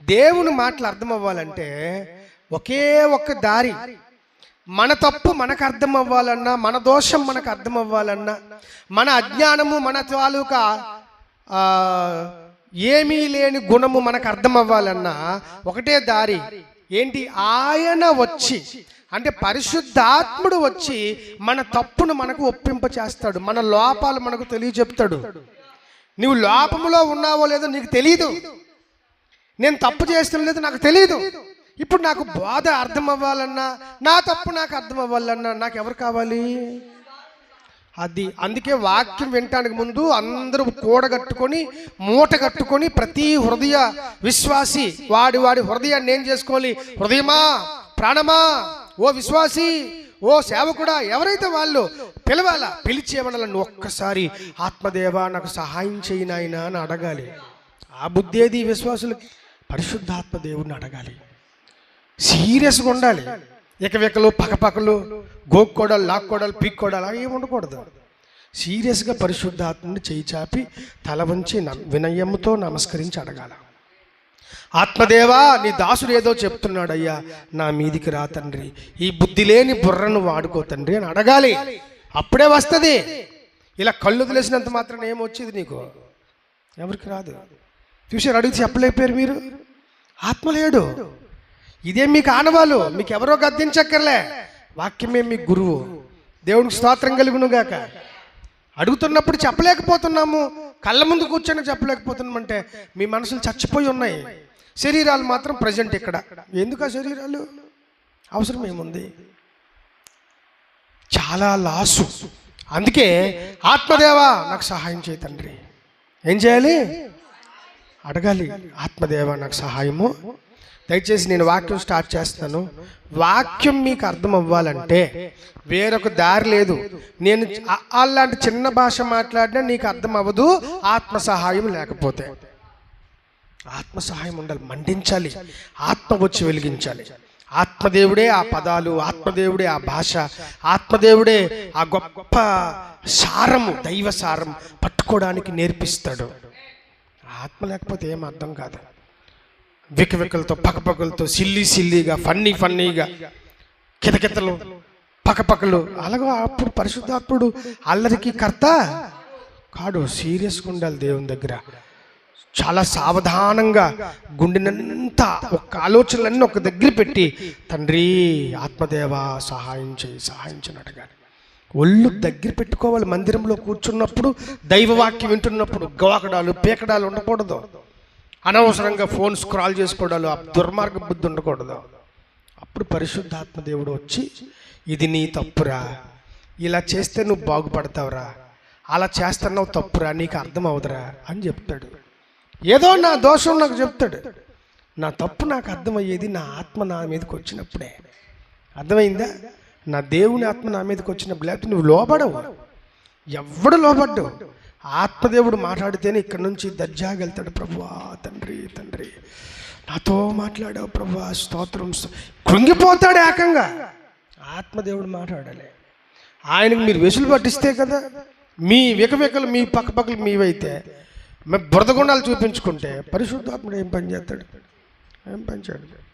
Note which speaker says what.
Speaker 1: దేవుని మాటలు అర్థం అవ్వాలంటే ఒకే ఒక్క దారి. మన తప్పు మనకు అర్థం అవ్వాలన్నా మన దోషం మనకు అర్థం అవ్వాలన్నా మన అజ్ఞానము మన తాలూకా ఏమీ లేని గుణము మనకు అర్థం అవ్వాలన్నా ఒకటే దారి. ఏంటి? ఆయన వచ్చి అంటే పరిశుద్ధాత్ముడు వచ్చి మన తప్పును మనకు ఒప్పింప చేస్తాడు మన లోపాలు మనకు తెలియజెప్తాడు. నువ్వు లోపములో ఉన్నావో లేదో నీకు తెలియదు నేను తప్పు చేస్తాను లేదు నాకు తెలియదు ఇప్పుడు నాకు బాధ అర్థం అవ్వాలన్నా నా తప్పు నాకు అర్థం అవ్వాలన్నా నాకు ఎవరు కావాలి? అది అందుకే వాక్యం వినటానికి ముందు అందరూ కూడగట్టుకొని మూట కట్టుకొని ప్రతి హృదయ విశ్వాసి వాడి వాడి హృదయాన్ని ఏం చేసుకోవాలి? హృదయమా? ప్రాణమా? ఓ విశ్వాసి ఓ సేవకుడా? ఎవరైతే వాళ్ళు పిలవాలా? పిలిచేవనాల ఒక్కసారి ఆత్మదేవా నాకు సహాయం చేయి నాయనా అని అడగాలి. ఆ బుద్ధి ఏది విశ్వాసులకి? పరిశుద్ధాత్మ దేవుడిని అడగాలి. సీరియస్గా ఉండాలి. ఎకవెకలు పకపకలు గోక్కోడలు లాక్కోడలు పీక్కోడాలు అవి ఏమి ఉండకూడదు. సీరియస్గా పరిశుద్ధాత్మని చేయి చాపి తల వంచి న- వినయముతో నమస్కరించి అడగాల. ఆత్మదేవా నీ దాసుడు ఏదో చెప్తున్నాడయ్యా నా మీదికి రా తండ్రి. ఈ బుద్ధి లేని బుర్రను వాడుకో తండ్రి అని అడగాలి. అప్పుడే వస్తుంది. ఇలా కళ్ళు తెలిసినంత మాత్రం ఏమొచ్చేది నీకు? ఎవరికి రాదు. చూసారు అడిగి చెప్పలేకపోయారు మీరు. ఆత్మ లేడు ఇదే మీకు ఆనవాలు మీకు ఎవరో గద్దించక్కర్లే. వాక్యమే మీ గురువు. దేవునికి స్తోత్రం కలుగును గాక అడుగుతున్నప్పుడు చెప్పలేకపోతున్నాము. కళ్ళ ముందు కూర్చొని చెప్పలేకపోతున్నామంటే మీ మనసులు చచ్చిపోయి ఉన్నాయి. శరీరాలు మాత్రం ప్రజెంట్ ఇక్కడ. ఎందుకు ఆ శరీరాలు? అవసరం ఏముంది? చాలా లాసు. అందుకే ఆత్మదేవా నాకు సహాయం చేయి తండ్రి. ఏం చేయాలి? అడగాలి ఆత్మదేవ నాకు సహాయము. దయచేసి నేను వాక్యం స్టార్ట్ చేస్తాను. వాక్యం మీకు అర్థం అవ్వాలంటే వేరొక దారి లేదు. నేను అలాంటి చిన్న భాష మాట్లాడినా నీకు అర్థం అవ్వదు ఆత్మ సహాయం లేకపోతే. ఆత్మ సహాయం ఉండాలి మండించాలి ఆత్మ వచ్చి వెలిగించాలి. ఆత్మదేవుడే ఆ పదాలు ఆత్మదేవుడే ఆ భాష ఆత్మదేవుడే ఆ గొప్ప సారము దైవ సారం పట్టుకోవడానికి నేర్పిస్తాడు. ఆత్మ లేకపోతే ఏం అర్థం కాదు. వికవికలతో పకపకలతో సిల్లి సిల్లిగా ఫన్నీ ఫన్నీగా కితకితలు పకపకలు. అలాగే అప్పుడు పరిశుద్ధాత్ముడు అల్లరికి కర్త కాడు సీరియస్గా ఉండాలి దేవుని దగ్గర. చాలా సావధానంగా గుండెనంతా ఒక్క ఆలోచనలన్నీ ఒక దగ్గర పెట్టి తండ్రి ఆత్మదేవ సహాయం చేయి సహాయం ఒళ్ళు దగ్గర పెట్టుకోవాలి మందిరంలో కూర్చున్నప్పుడు దైవవాక్యం వింటున్నప్పుడు గవాకడాలు పీకడాలు ఉండకూడదు. అనవసరంగా ఫోన్ స్క్రాల్ చేసుకోవడాలు ఆ దుర్మార్గ బుద్ధి ఉండకూడదు. అప్పుడు పరిశుద్ధాత్మ దేవుడు వచ్చి ఇది నీ తప్పురా. ఇలా చేస్తే నువ్వు బాగుపడతావురా. అలా చేస్తున్నావు తప్పురా. నీకు అర్థం అవుదురా అని చెప్తాడు. ఏదో నా దోషం నాకు చెప్తాడు. నా తప్పు నాకు అర్థమయ్యేది నా ఆత్మ నా మీదకి వచ్చినప్పుడే. అర్థమైందా? నా దేవుని ఆత్మ నా మీదకి వచ్చినప్పుడు లేకపోతే నువ్వు లోబడవు. ఎవడు లోబడ్డావు ఆత్మదేవుడు మాట్లాడితేనే ఇక్కడ నుంచి దర్జాగా వెళ్తాడు. ప్రభువా తండ్రి తండ్రి. నాతో మాట్లాడావు ప్రభువా స్తోత్రం కృంగిపోతాడు ఏకంగా. ఆత్మదేవుడు మాట్లాడాలి. ఆయనకు మీరు వెసులు పట్టిస్తే కదా మీ వికవికలు మీ పక్కపక్కలు మీవైతే మేము బురదగుండాలు చూపించుకుంటే పరిశుద్ధాత్ముడు ఏం పని చేస్తాడు? ఏం పని చేయడు?